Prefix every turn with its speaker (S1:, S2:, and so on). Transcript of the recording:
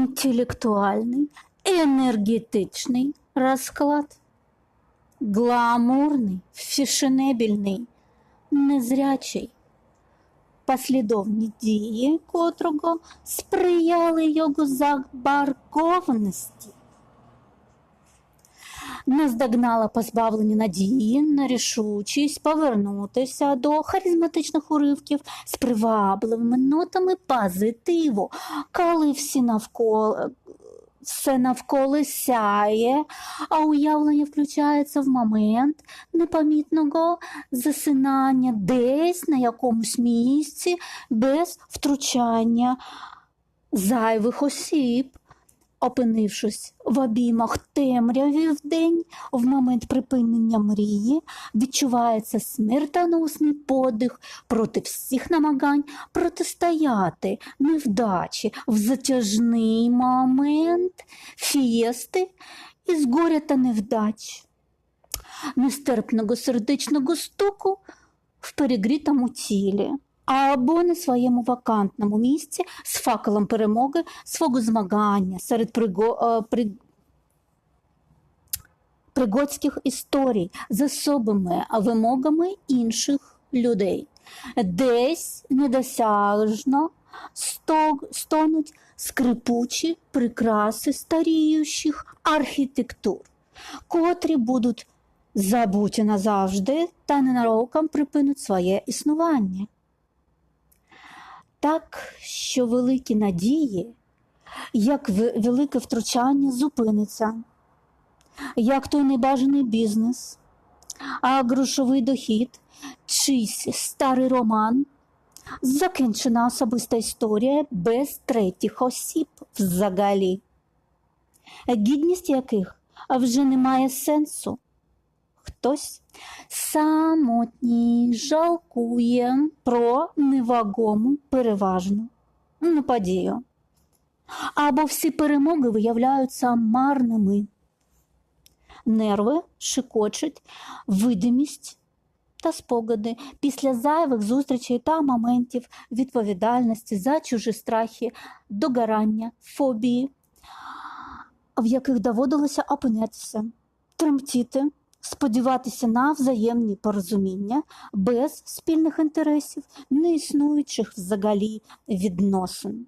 S1: інтелектуальний, енергетичний розклад, гламурний, фішенебільний, незрячий. Послідовні дії котрого сприяли його забаркованості. Наздогнала позбавлені надії на рішучість повернутися до харизматичних уривків з привабливими нотами позитиву, коли всі навколо, все навколо сяє, а уявлення включається в момент непомітного засинання десь на якомусь місці без втручання зайвих осіб. Опинившись в обіймах темряві вдень, в момент припинення мрії, відчувається смертоносний подих проти всіх намагань протистояти невдачі. В затяжний момент фієсти із горя та невдач, нестерпного сердечного стуку в перегрітому тілі або на своєму вакантному місці з факелом перемоги свого змагання серед приго... е, при... пригодських історій з особими вимогами інших людей. Десь недосяжно стонуть скрипучі прикраси старіючих архітектур, котрі будуть забуті назавжди та ненароком припинуть своє існування. Так, що великі надії, як велике втручання зупиниться, як той небажаний бізнес, а грошовий дохід, чийсь старий роман, закінчена особиста історія без третіх осіб взагалі, гідність яких вже не має сенсу. Хтось самотній жалкує про невагому переважну ну, подію. Або всі перемоги виявляються марними. Нерви шикочуть, видимість та спогади після зайвих зустрічей та моментів відповідальності за чужі страхи, догорання, фобії, в яких доводилося опинятися, тремтіти, сподіватися на взаємні порозуміння без спільних інтересів, не існуючих взагалі відносин.